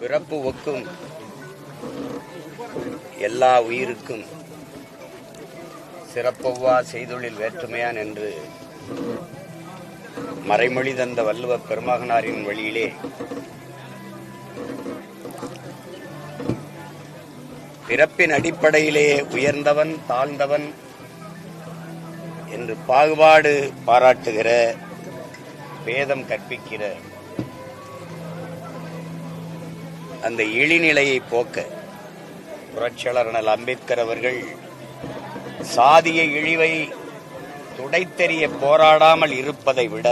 பிறப்பு ஒக்கும் எல்லா உயிருக்கும். சிறப்பவ்வா செய்தொழில் வேற்றுமையான் என்று மறைமொழி தந்த வள்ளுவ பெருமகனாரின் வழியிலே பிறப்பின் அடிப்படையிலே உயர்ந்தவன் தாழ்ந்தவன் என்று பாகுபாடு பாராட்டுகிற பேதம் கற்பிக்கிற அந்த இழிநிலையை போக்க புரட்சியாளர் அண்ணல் அம்பேத்கர் அவர்கள் சாதிய இழிவை துடைத்தெறிய போராடாமல் இருப்பதை விட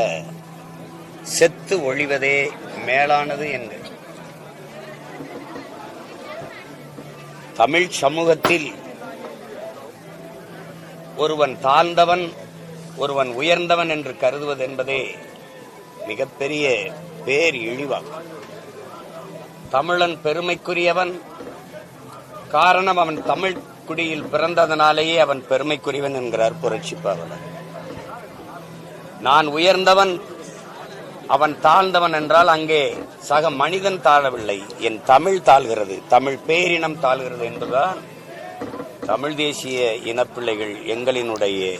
செத்து ஒழிவதே மேலானது என்று. தமிழ் சமூகத்தில் ஒருவன் தாழ்ந்தவன் ஒருவன் உயர்ந்தவன் என்று கருதுவது என்பதே மிகப்பெரிய பேர் இழிவாகும். தமிழன் பெருமைக்குரியவன். காரணம் அவன் தமிழ் குடியில் பிறந்ததனாலேயே அவன் பெருமைக்குரியவன் என்கிறார் புரட்சி பாவலர். நான் உயர்ந்தவன் அவன் தாழ்ந்தவன் என்றால் அங்கே சக மனிதன் தாழவில்லை. என் தமிழ் தாழ்கிறது தமிழ் பேரினம் தாழ்கிறது என்பதுதான் தமிழ் தேசிய இனப்பிள்ளைகள் எங்களினுடைய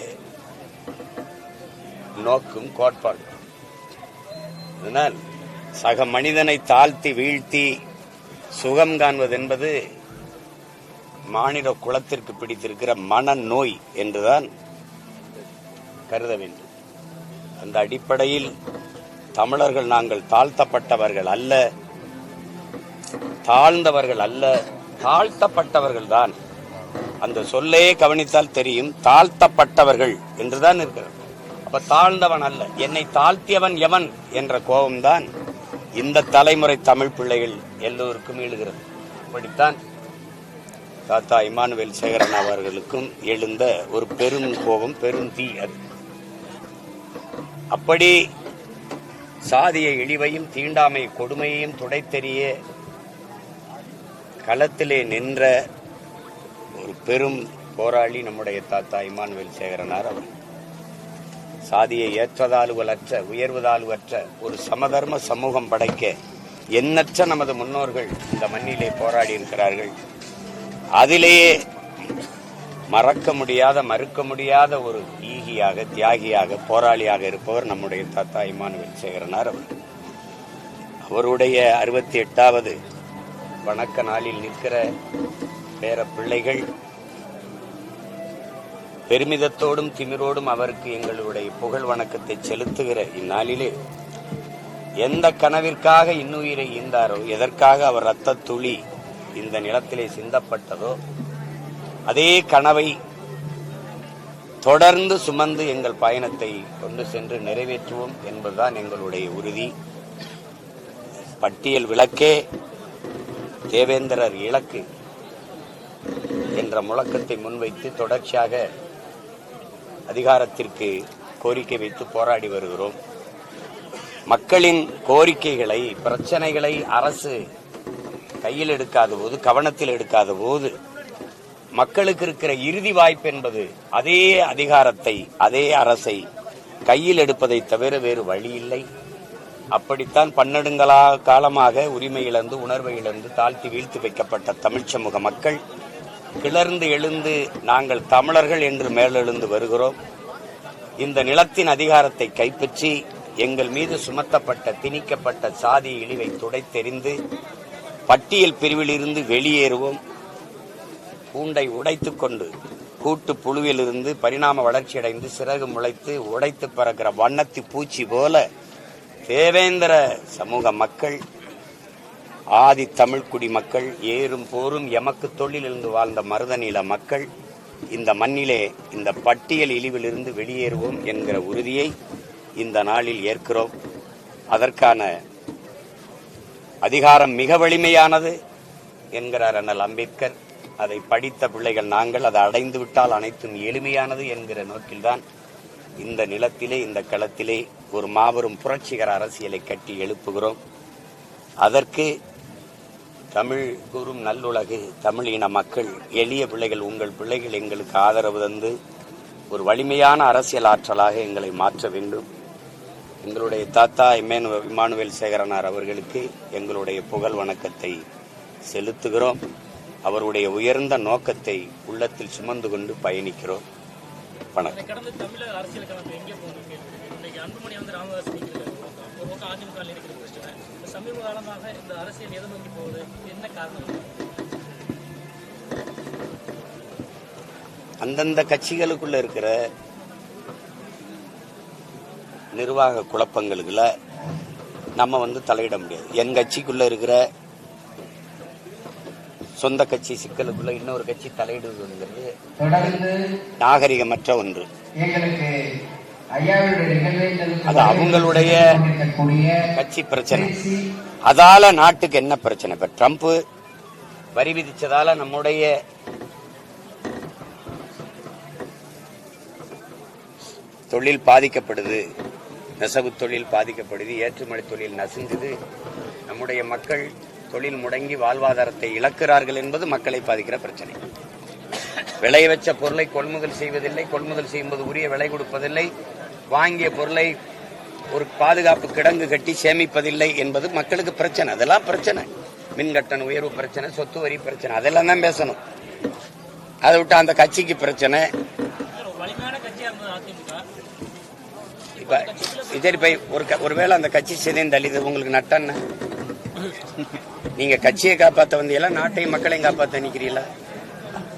நோக்கும் கோட்பாடு. அதனால் சக மனிதனை தாழ்த்தி வீழ்த்தி சுகம் காண்பது என்பது மாநில குலத்திற்கு பிடித்திருக்கிற மனநோய் என்றுதான் கருத வேண்டும். அந்த அடிப்படையில் தமிழர்கள் நாங்கள் தாழ்த்தப்பட்டவர்கள் அல்ல தாழ்ந்தவர்கள் அல்ல தாழ்த்தப்பட்டவர்கள் தான் அந்த சொல்லையே கவனித்தால் தெரியும் தாழ்த்தப்பட்டவர்கள் என்றுதான் இருக்கிறது அப்ப தாழ்ந்தவன் அல்ல என்னை தாழ்த்தியவன் எவன் என்ற கோபம்தான் இந்த தலைமுறை தமிழ் பிள்ளைகள் எல்லோருக்கும் எழுகிறது. அப்படித்தான் தாத்தா இமானுவேல் சேகரன் அவர்களுக்கும் எழுந்த ஒரு பெரும் கோபம் பெரும் தீ அது. அப்படி சாதிய இழிவையும் தீண்டாமை கொடுமையையும் துடைத்தெறிய களத்திலே நின்ற ஒரு பெரும் போராளி நம்முடைய தாத்தா இமானுவேல் சேகரனார் அவர். சாதியை ஏற்றதாலுவலற்ற உயர்வதாலுவற்ற ஒரு சமதர்ம சமூகம் படைக்க எண்ணற்ற நமது முன்னோர்கள் இந்த மண்ணிலே போராடி இருக்கிறார்கள். அதிலேயே மறக்க முடியாத மறுக்க முடியாத ஒரு ஈகியாக தியாகியாக போராளியாக இருப்பவர் நம்முடைய தாத்தா இமானுவேல் சேகரனார் அவர் அவருடைய அறுபத்தி எட்டாவது வணக்க நாளில் நிற்கிற பேர பிள்ளைகள் பெருமிதத்தோடும் திமிரோடும் அவருக்கு எங்களுடைய புகழ் வணக்கத்தை செலுத்துகிற இந்நாளிலே எந்த கனவிற்காக இன்னுயிரை ஈந்தாரோ எதற்காக அவர் ரத்த துளி இந்த நிலத்திலே சிந்தப்பட்டதோ அதே கனவை தொடர்ந்து சுமந்து எங்கள் பயணத்தை கொண்டு சென்று நிறைவேற்றுவோம் என்பதுதான் எங்களுடைய உறுதி. பட்டியல் விளக்கே தேவேந்திரர் இலக்கு என்ற முழக்கத்தை முன்வைத்து தொடர்ச்சியாக அதிகாரத்திற்கு கோரிக்கை வைத்து போராடி வருகிறோம். மக்களின் கோரிக்கைகளை பிரச்சனைகளை அரசு கையில் எடுக்காத போது கவனத்தில் எடுக்காத போது மக்களுக்கு இருக்கிற இறுதி வாய்ப்பு என்பது அதே அதிகாரத்தை அதே அரசை கையில் எடுப்பதை தவிர வேறு வழி இல்லை. அப்படித்தான் பன்னெடுங்களா காலமாக உரிமை இழந்து உணர்வை இழந்து தாழ்த்தி வீழ்த்தி வைக்கப்பட்ட தமிழ் சமூக மக்கள் கிளர்ந்து எழுந்து நாங்கள் தமிழர்கள் என்று மேலெழுந்து வருகிறோம். இந்த நிலத்தின் அதிகாரத்தை கைப்பற்றி எங்கள் மீது சுமத்தப்பட்ட திணிக்கப்பட்ட சாதி இழிவை துடைத்தெறிந்து பட்டியல் பிரிவிலிருந்து வெளியேறுவோம். பூண்டை உடைத்துக் கொண்டு கூட்டு புழுவிலிருந்து பரிணாம வளர்ச்சியடைந்து சிறகு முளைத்து உடைத்து பறக்கிற வண்ணத்தி பூச்சி போல தேவேந்திர சமூக மக்கள் ஆதி தமிழ்குடி மக்கள் ஏறும் போரும் எமக்கு தொழிலிருந்து வாழ்ந்த மருதநில மக்கள் இந்த மண்ணிலே இந்த பட்டியல் இழிவிலிருந்து வெளியேறுவோம் என்கிற உறுதியை இந்த நாளில் ஏற்கிறோம். அதற்கான அதிகாரம் மிக வலிமையானது என்கிறார் அண்ணல் அம்பேத்கர். அதை படித்த பிள்ளைகள் நாங்கள் அதை அடைந்து விட்டால் அனைத்தும் எளிமையானது என்கிற நோக்கில்தான் இந்த நிலத்திலே இந்த களத்திலே ஒரு மாபெரும் புரட்சிகர அரசியலை கட்டி எழுப்புகிறோம். அதற்கு தமிழ் கூறும் நல்லுலகு தமிழ் இன மக்கள் எளிய பிள்ளைகள் உங்கள் பிள்ளைகள் எங்களுக்கு ஆதரவு தந்து ஒரு வலிமையான அரசியல் ஆற்றலாக எங்களை மாற்ற வேண்டும். எங்களுடைய தாத்தா இமேனு இமானுவேல் சேகரனார் அவர்களுக்கு எங்களுடைய புகழ் வணக்கத்தை செலுத்துகிறோம். அவருடைய உயர்ந்த நோக்கத்தை உள்ளத்தில் சுமந்து கொண்டு பயணிக்கிறோம். வணக்கம். அதிமுக இருக்கிற பிரச்சனை. சமீப காலமாக இந்த அரசியல் எதை நோக்கி போகுது? என்ன காரணம்? அந்தந்த கட்சிகளுக்குள்ள இருக்கிற நிர்வாக குழப்பங்களுக்குள்ள நம்ம வந்து தலையிட முடியாது. என் கட்சிக்குள்ள இருக்கிற சொந்த கட்சி சிக்கலுக்குள்ள இன்னொரு கட்சி தலையிடுவதுங்கிறது தொடர்ந்து நாகரிகமற்ற ஒன்று. அது அவங்களுடைய கட்சி பிரச்சனை. அதால நாட்டுக்கு என்ன பிரச்சனை? இப்ப ட்ரம்ப் வரி விதிச்சதால நம்முடைய தொழில் பாதிக்கப்படுது. நெசவு தொழில் பாதிக்கப்படுது. ஏற்றுமதி தொழில் நசுங்குது. நம்முடைய மக்கள் தொழில் முடங்கி வாழ்வாதாரத்தை இழக்கிறார்கள் என்பது மக்களை பாதிக்கிற பிரச்சனை. விளைய வச்ச பொருளை கொள்முதல் செய்வதில்லை. கொள்முதல் செய்யும்போது உரிய விலை கொடுப்பதில்லை. வாங்கிய பொருளை ஒரு பாதுகாப்பு கிடங்கு கட்டி சேமிப்பதில்லை என்பது மக்களுக்கு பிரச்சனை. அதெல்லாம் பிரச்சனை. மின் கட்டண உயர்வு பிரச்சனை சொத்து வரி பிரச்சனை அதெல்லாம் தான் பேசணும். அதை விட்டு அந்த கட்சிக்கு பிரச்சனை. ஒரு இப்ப சரி பை ஒரு க- ஒருவேளை அந்த கட்சி சிதைந்தளிது உங்களுக்கு நட்டன்னு நீங்க கட்சியை காப்பாத்த வந்தீங்களா? நாட்டையும் மக்களையும் காப்பாத்த நிக்கிறீங்களா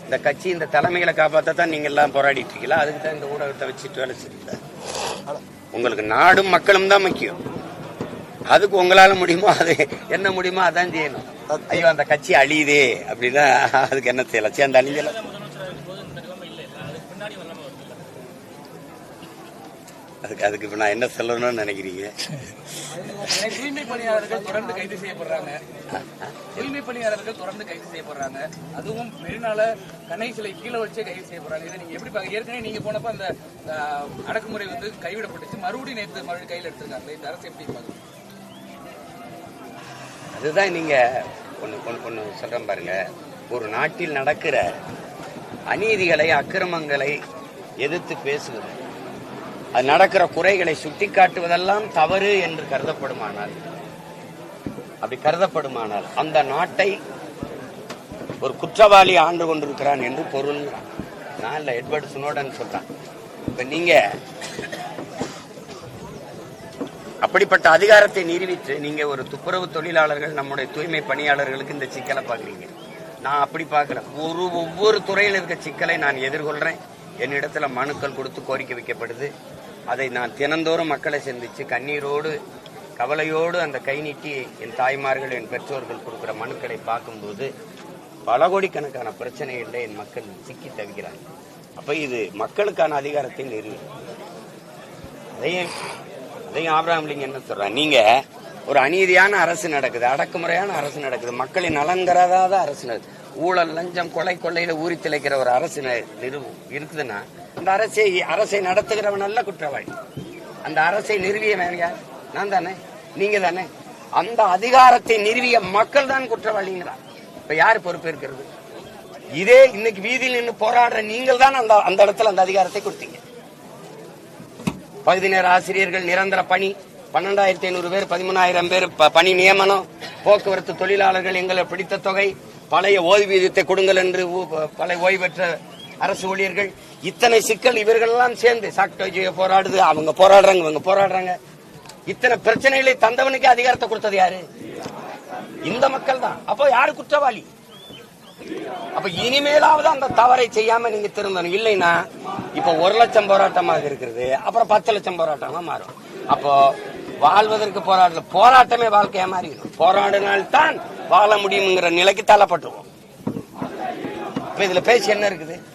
இந்த கட்சி இந்த தலைமைகளை காப்பாத்த தான் நீங்க எல்லாம் போராடிட்டு இருக்கீங்களா? அதுக்கு தான் இந்த ஊடகத்தை வச்சுட்டு வேலை செய்யல உங்களுக்கு நாடும் மக்களும் தான் முக்கியம். அதுக்கு உங்களால முடியுமோ? அது என்ன முடியுமோ அதான் செய்யணும். ஐயோ அந்த கட்சி அழியுதே அப்படின்னா அதுக்கு என்ன செய்யலாம்? சேர்ந்து அழிஞ்சலாம் அழியல முதலமைச்சராக இருக்கும்போது இந்த நிலைமை இல்லை இல்ல அதுக்கு பின்னாடி நிலைமை வருது இல்ல அதுக்கு அதுக்கு இப்ப நான் என்ன சொல்லணும்னு நினைக்கிறீங்க? தூய்மை பணியாளர்கள் தொடர்ந்து கைது செய்யப்படுறாங்க. தூய்மை பணியாளர்கள் தொடர்ந்து கைது செய்யப்படுறாங்க. அதுவும் மெரினால கண்ணை சிலை கீழே வச்சே கைது செய்யப்படுறாங்க. இதை நீங்க எப்படி பாக்க ஏற்கனவே நீங்க போனப்ப அந்த அடக்குமுறை வந்து கைவிடப்பட்டுச்சு. மறுபடியும் நேற்று மறுபடியும் கையில் எடுத்திருக்காங்க இந்த அரசு எப்படி பாக்குறீங்க அதுதான் நீங்க ஒன்று ஒன்று ஒன்று சொல்றேன் பாருங்க. ஒரு நாட்டில் நடக்கிற அநீதிகளை அக்கிரமங்களை எதிர்த்து பேசுவது. அது நடக்கிற குறைகளை சுட்டிக்காட்டுவதெல்லாம் தவறு என்று கருதப்படுமானால் அப்படி கருதப்படுமானால் அந்த நாட்டை ஒரு குற்றவாளி ஆண்டு கொண்டிருக்கிறான் என்று பொருள். நான் இல்ல எட்வர்ட் சுனோடன் சொல்றான். இப்ப நீங்க அப்படிப்பட்ட அதிகாரத்தை நிரூபித்து நீங்க ஒரு துப்புரவு தொழிலாளர்கள் நம்முடைய தூய்மை பணியாளர்களுக்கு இந்த சிக்கலை பாக்குறீங்க நான் அப்படி பார்க்கல. ஒரு ஒவ்வொரு துறையில் இருக்க சிக்கலை நான் எதிர்கொள்றேன். என்னிடத்துல மனுக்கள் கொடுத்து கோரிக்கை வைக்கப்படுது. அதை நான் தினந்தோறும் மக்களை சந்திச்சு கண்ணீரோடு கவலையோடு அந்த கை நீட்டி என் தாய்மார்கள் என் பெற்றோர்கள் கொடுக்கிற மனுக்களை பார்க்கும்போது பல கோடிக்கணக்கான பிரச்சனைகளில் என் மக்கள் சிக்கி தவிக்கிறாங்க அப்ப இது மக்களுக்கான அதிகாரத்தை நிறுவி அதையும் அதையும் ஆபிரகாம் லிங்கம் என்ன சொல்றாங்க நீங்க ஒரு அநீதியான அரசு நடக்குது அடக்குமுறையான அரசு நடக்குது மக்களின் நலன் அரசு நடக்குது. ஊழல் லஞ்சம் கொலை கொள்ளையில ஊறி திளைக்கிற ஒரு அரசு ந- இருக்குதுன்னா அந்த அரசை அரசை நடத்துகிறவன் அல்ல குற்றவாளி. அந்த அரசை நிறுவியவன் யார்? நான் தானே? நீங்க தானே? அந்த அதிகாரத்தை நிறுவிய மக்கள் தான் குற்றவாளிங்கிறார். இப்ப யார் பொறுப்பேற்கிறது இதே இன்னைக்கு வீதியில் நின்று போராடுற நீங்கள் தான் அந்த அந்த இடத்துல அந்த அதிகாரத்தை கொடுத்தீங்க. பகுதி நேர ஆசிரியர்கள் நிரந்தர பணி. பன்னெண்டாயிரத்தி ஐநூறு பேர் பதிமூணாயிரம் பேர் பணி நியமனம். போக்குவரத்து தொழிலாளர்கள் எங்களை பிடித்த தொகை. பழைய ஓய்வூதியத்தை கொடுங்கள் என்று பழைய ஓய்வு பெற்ற அரசு ஊழியர்கள். இத்தனை சிக்கல் இவர்கள் எல்லாம் சேர்ந்து சாக்டோஜியை போராடுது அவங்க போராடுறாங்க இவங்க போராடுறாங்க. இத்தனை பிரச்சனைகளை தந்தவனுக்கு அதிகாரத்தை கொடுத்தது யாரு? இந்த மக்கள் தான். அப்போ யாரு குற்றவாளி? அப்ப இனிமேலாவது அந்த தவறை செய்யாம நீங்க திருந்தணும் இல்லைன்னா இப்ப ஒரு லட்சம் போராட்டமாக இருக்கிறது அப்புறம் பத்து லட்சம் போராட்டமா மாறும். அப்போ வாழ்வதற்கு போராடல போராட்டமே வாழ்க்கையா மாறிடும். போராடினால்தான் வாழ முடியுங்கிற நிலைக்கு தள்ளப்பட்டுருவோம். இதுல பேசி என்ன இருக்குது?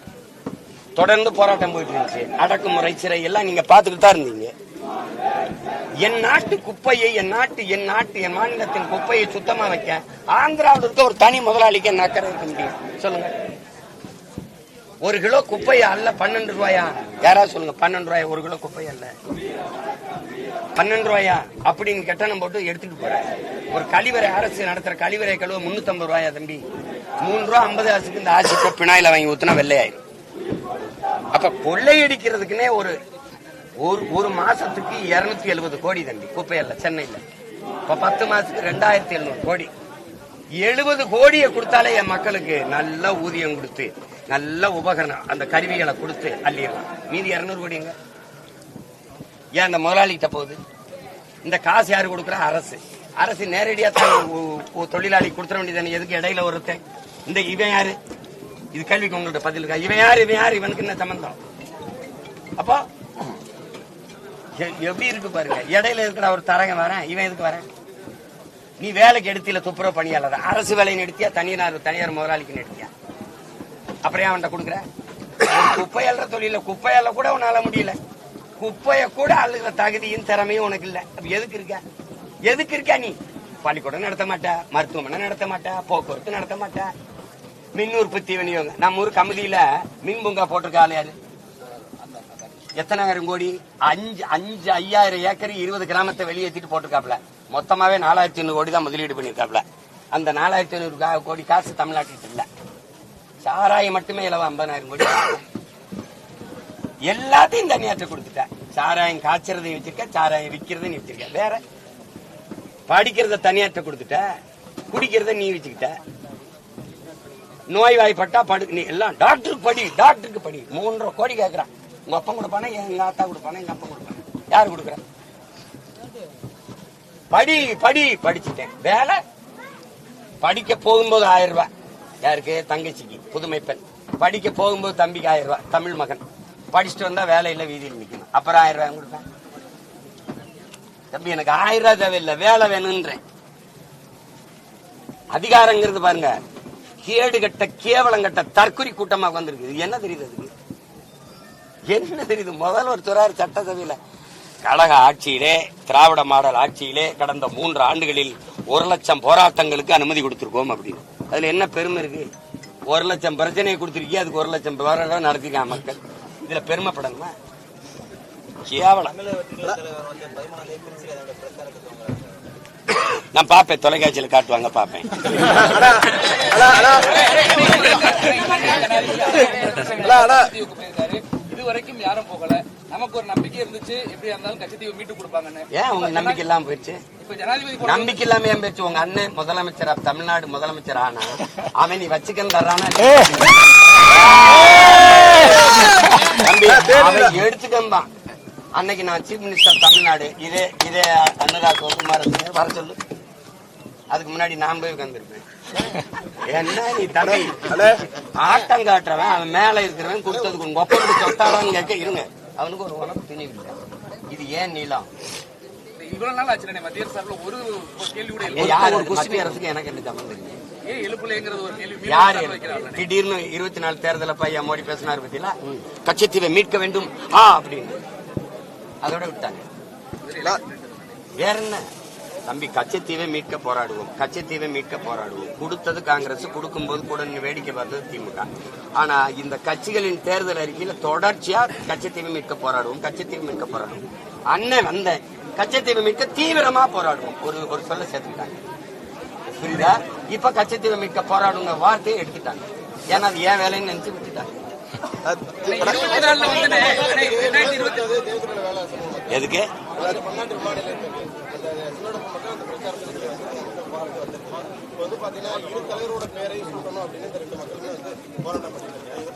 தொடர்ந்து போராட்டம் போயிட்டு இருந்துச்சு. அடக்குமுறை சிறை எல்லாம் நீங்க பாத்துக்கிட்டு தான் இருந்தீங்க. என் நாட்டு குப்பையை என் நாட்டு என் நாட்டு என் மாநிலத்தின் குப்பையை சுத்தமா வைக்க ஆந்திராவில் இருக்க ஒரு தனி முதலாளிக்கு என்ன அக்கறை இருக்க முடியும். சொல்லுங்க. ஒரு கிலோ குப்பை அல்ல பன்னெண்டு ரூபாயா? யாராவது சொல்லுங்க பன்னெண்டு ரூபாயா? ஒரு கிலோ குப்பை அல்ல. பன்னெண்டு ரூபாயா? அப்படின்னு கட்டணம் போட்டு எடுத்துட்டு போற ஒரு கழிவறை அரசு நடத்துற கழிவறை கழுவ முன்னூத்தி ரூபாயா தம்பி? மூணு ரூபா ஐம்பது அரசுக்கு இந்த ஆசிப்ப பினாயில வாங்கி ஊத்துனா வெள்ளையாயிரும். அப்ப கொள்ளையடிக்கிறதுக்குன்னே ஒரு ஒரு ஒரு மாசத்துக்கு இருநூத்தி எழுபது கோடி தம்பி குப்பையல்ல சென்னையில. இப்ப பத்து மாசத்துக்கு ரெண்டாயிரத்தி எழுநூறு கோடி. எழுபது கோடியை கொடுத்தாலே என் மக்களுக்கு நல்ல ஊதியம் கொடுத்து நல்ல உபகரணம் அந்த கருவிகளை கொடுத்து அள்ளிடலாம். மீதி இருநூறு கோடிங்க. ஏன் அந்த முதலாளிகிட்ட போகுது? இந்த காசு யாரு கொடுக்குற? அரசு. அரசு நேரடியா தொழிலாளி கொடுத்துட வேண்டியது எதுக்கு இடையில ஒருத்தன்? இந்த இவன் யாரு? இது கேள்விக்கு உங்கள்ட்ட பதில் இருக்கா? இவன் யார் இவன் யார்? இவனுக்கு என்ன சம்பந்தம்? அப்போ எ- எப்படி இருக்கு பாருங்க. இடையில இருக்கிற ஒரு தரங்க வரேன். இவன் எதுக்கு வரேன்? நீ வேலைக்கு எடுத்தில துப்புரவு பணியாளர்? அரசு வேலையை எடுத்தியா தனியார் தனியார் முதலாளிக்கு எடுத்தியா அப்புறம் ஏன் அவன்கிட்ட கொடுக்குற? குப்பை அள்ளுற தொழில குப்பை கூட உன்னால முடியல. குப்பைய கூட அழுகிற தகுதியும் திறமையும் உனக்கு இல்ல. எதுக்கு இருக்க? எதுக்கு இருக்க நீ? பள்ளிக்கூடம் நடத்த மாட்டா மருத்துவமனை நடத்த மாட்டா போக்குவரத்து நடத்த மாட்டா. மின் உற்பத்தி விநியோகம். நம்ம ஊர் கமிதியில மின் பூங்கா போட்டிருக்காள் யாரு? எத்தனாயிரம் கோடி? அஞ்சு அஞ்சு ஐயாயிரம் ஏக்கர் இருபது கிராமத்தை வெளியேற்றிட்டு போட்டிருக்காப்ல மொத்தமாவே நாலாயிரத்தி ஐநூறு கோடி தான் முதலீடு பண்ணிருக்காப்ல அந்த நாலாயிரத்தி ஐநூறு கா- கோடி காசு தமிழ்நாட்டுக்கு இல்லை. சாராயம் மட்டுமே இலவா ஐம்பதாயிரம் கோடி. எல்லாத்தையும் தனியாற்ற கொடுத்துட்டேன். சாராயம் காய்ச்சறதையும் வச்சிருக்க சாராயம் விற்கிறதையும் நீ வச்சிருக்க. வேற. படிக்கிறத தனியாற்ற கொடுத்துட்ட குடிக்கிறத நீ வச்சுக்கிட்ட. நோய்வாய்ப்பட்டா படு நீ எல்லாம் டாக்டருக்கு படி டாக்டருக்கு படி. மூன்றரை கோடி கேட்கறான் உங்க அப்பா கொடுப்பானே? எங்க ஆத்தா கொடுப்பானே? எங்க அப்பா கொடுப்பானே? யாரு கொடுக்குறா? படி படி படிச்சுட்டேன். வேலை? படிக்க போகும்போது ஆயிரம் ரூபாய். யாருக்கு? தங்கச்சிக்கு. புதுமை பெண். படிக்க போகும்போது தம்பிக்கு ஆயிரம் ரூபாய். தமிழ் மகன். படிச்சுட்டு வந்தா வேலையில வீதியில் நிக்கணும். அப்புறம் ஆயிரம் ரூபாய் கொடுப்பேன்? தம்பி எனக்கு ஆயிரம் ரூபாய் தேவையில்லை. வேலை வேணும்ன்றேன் அதிகாரங்கிறது பாருங்க. கேடு கட்ட கேவலம் கட்ட தற்குறி கூட்டமாக வந்திருக்கு என்ன தெரியுது அதுக்கு? என்ன தெரியுது? முதல்வர் துறார் சட்டசபையில் கழக ஆட்சியிலே திராவிட மாடல் ஆட்சியிலே கடந்த மூன்று ஆண்டுகளில் ஒரு லட்சம் போராட்டங்களுக்கு அனுமதி கொடுத்துருக்கோம் அப்படின்னு. அதுல என்ன பெருமை இருக்கு? ஒரு லட்சம் பிரச்சனையை கொடுத்திருக்கீங்க அதுக்கு ஒரு லட்சம் போராட்டம் நடத்திருக்காங்க மக்கள். இதுல பெருமைப்படணுமா கேவலம். நான் பாப்பேன் தொலைக்காட்சியில காட்டுவாங்க பாப்பேன். கச்சத்தீவுக்கு போயிருக்காரு இது வரைக்கும் யாரும் போகல. நமக்கு ஒரு நம்பிக்கை இருந்துச்சு. எப்படி இருந்தாலும் கச்சத்தீவு மீட்டு கொடுப்பாங்கன்னு. ஏன் உங்க நம்பிக்கை இல்லாம போயிடுச்சு? இப்ப ஜனாதிபதி கூட நம்பிக்கை இல்லாம ஏன் போயிடுச்சு? உங்க அண்ணன் முதலமைச்சரா தமிழ்நாடு முதலமைச்சர் ஆனா அவன் நீ வச்சுக்கன்னு தர்றானா அவன் எடுத்துக்கந்தான் அன்னைக்கு நான் சீஃப் மினிஸ்டர் தமிழ்நாடு. இதே இதே அனுராக் குமார் வர சொல்லு. அதுக்கு முன்னாடி நான் போய் உட்காந்துருப்பேன் என்ன நீ தம்பி ஆட்டம் காட்டுறவன் அவன் மேல இருக்கிறவன் கொடுத்ததுக்கு உங்க ஒப்பந்தம் சொத்தாடான்னு கேட்க இருங்க. அவனுக்கு ஒரு உனக்கு துணிவு இல்லை. இது ஏன் நீளம்? இவ்வளவு நாள் ஆச்சு மத்திய சார்பில் ஒரு கேள்வி கூட அரசுக்கு எனக்கு என்ன சம்பந்தம் ஒரு யாரு திடீர்னு இருபத்தி நாலு தேர்தல பையா மோடி பேசினார் பத்தியில கச்சத்தீவை மீட்க வேண்டும். ஆ அப்படின்னு. அதோட விட்டாங்க. வேற என்ன? தம்பி கச்சத்தீவை மீட்க போராடுவோம். கச்சத்தீவை மீட்க போராடுவோம். கொடுத்தது காங்கிரஸ் கொடுக்கும்போது கூட வேடிக்கை பார்த்தது திமுக. ஆனா இந்த கட்சிகளின் தேர்தல் அறிக்கையில தொடர்ச்சியா கச்சத்தீவை மீட்க போராடுவோம். கச்சத்தீவை மீட்க போராடுவோம். அண்ணன் வந்த கச்சத்தீவை மீட்க தீவிரமா போராடுவோம். ஒரு ஒரு சொல்ல சேர்த்துக்கிட்டாங்க. புரியுதா? இப்ப கச்சத்தீவை மீட்க போராடுங்க வார்த்தையை எடுத்துட்டாங்க. ஏன்னா அது ஏன் வேலைன்னு நினைச்சு விட்டுட்டாங்க. இருபத்தி நாலுல வந்து ரெண்டாயிரத்தி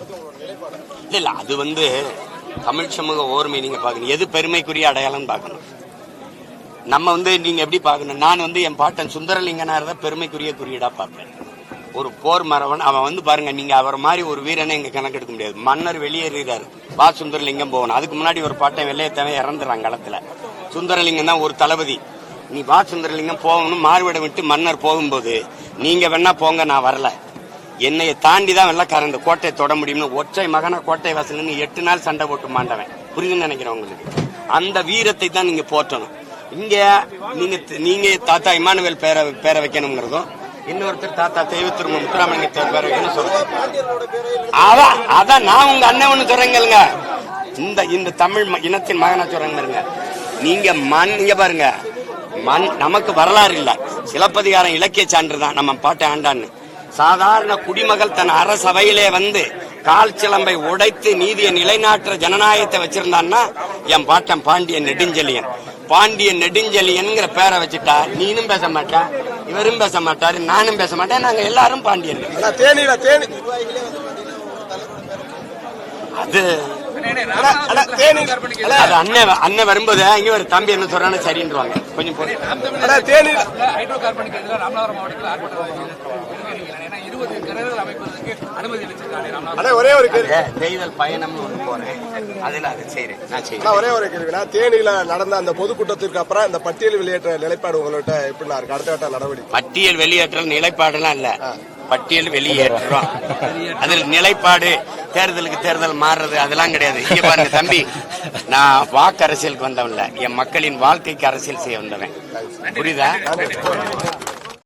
உங்களோட நிலைப்பாடு இல்ல இல்ல அது வந்து தமிழ் சமூக ஓர்மை நீங்க பாக்கணும் எது பெருமைக்குரிய அடையாளம் பார்க்கணும். நம்ம வந்து நீங்க எப்படி பார்க்கணும்? நான் வந்து என் பாட்டன் சுந்தரலிங்கனார் தான் பெருமைக்குரிய குறியீடா பார்ப்பேன். ஒரு போர் மரவன் அவன் வந்து பாருங்க நீங்க அவர் மாதிரி ஒரு வீரனை இங்க கணக்கெடுக்க முடியாது. மன்னர் வெளியேறாரு வா சுந்தரலிங்கம் போகணும். அதுக்கு முன்னாடி ஒரு பாட்டன் வெள்ளையத்தவன் இறந்துறான் களத்துல. சுந்தரலிங்கம் தான் ஒரு தளபதி. நீ வா சுந்தரலிங்கம் போகணும் மாறுவிடம் விட்டு மன்னர் போகும்போது நீங்க வேணா போங்க நான் வரல. என்னைய தாண்டி தான் வெள்ளக்காரன் இந்த கோட்டையை தொட முடியும்னு ஒற்றை மகனா கோட்டை வாசல் எட்டு நாள் சண்டை போட்டு மாண்டவன். புரியுதுன்னு நினைக்கிறேன் உங்களுக்கு. அந்த வீரத்தை தான் நீங்க போற்றணும். இங்க நீங்க நீங்க தாத்தா இமானுவேல் பேரை பேரை வைக்கணுங்கிறதும் இன்னொருத்தர் தாத்தா தெய்வத்திரும முத்துராமலிங்க பேர வைக்கணும் சொல்றேன் அதான் அதான் நான் உங்க அண்ணன் ஒண்ணு சொல்றேங்க இந்த இந்த தமிழ் ம- இனத்தின் மகனா சொல்றேங்க பாருங்க. நீங்க மண் இங்க பாருங்க. மண் நமக்கு வரலாறு இல்ல. சிலப்பதிகாரம் இலக்கிய சான்று தான். நம்ம பாட்டை ஆண்டான்னு. சாதாரண குடிமகள் தன் அரசவையிலே வந்து கால் சிலம்பை உடைத்து நீதியை நிலைநாட்டுற ஜனநாயகத்தை வச்சிருந்தான்னா என் பாட்டன் பாண்டியன் நெடுஞ்செழியன். பாண்டியன் நெடுஞ்செழியன்ங்கிற பேரை வச்சுட்டா நீனும் பேச மாட்டா இவரும் பேச மாட்டாரு நானும் பேச மாட்டேன் நாங்க எல்லாரும் பாண்டியன். தேனியில தேனி. அது அண்ணன் அண்ணன் வரும்போது இங்க ஒரு தம்பி என்ன சொல்றான்னு சரின்றுவாங்க. கொஞ்சம் தேனியில ஹைட்ரோ கார்பனுக்கு எதிராக ராமநாதபுரம் மாவட்டத்தில் ஆர்ப்பாட்டம் நடத்திருக்கீங்க. ஏன்னா இருபது கிணறுகள் அமைப்பதற்கு அனுமதி அளிச்சிருக்காங்க ராமநாதபுரம். அண்ணா ஒரே ஒரு கேள்வி. நெய்தல் பயணம்னு ஒண்ணு போறேன். அதுல அது செய்யறேன் நான் அண்ணா செய்யறேன் ஒரே ஒரு கேள்வினா தேனியில நடந்த அந்த பொதுக்கூட்டத்திற்கு அப்புறம் இந்த பட்டியல் வெளியேற்ற நிலைப்பாடு உங்கள்கிட்ட எப்படின்னா இருக்கு? அடுத்த கட்ட நடவடிக்கை. பட்டியல் வெளியேற்றல் நிலைப்பாடுலாம் இல்ல. பட்டியல் வெளியேற்றுறோம். அதில் நிலைப்பாடு தேர்தலுக்கு தேர்தல் மாறுறது அதெல்லாம் கிடையாது. இங்க பாருங்க தம்பி நான் வாக்கு அரசியலுக்கு வந்தவன்ல என் மக்களின் வாழ்க்கைக்கு அரசியல் செய்ய வந்தவன். புரியுதா?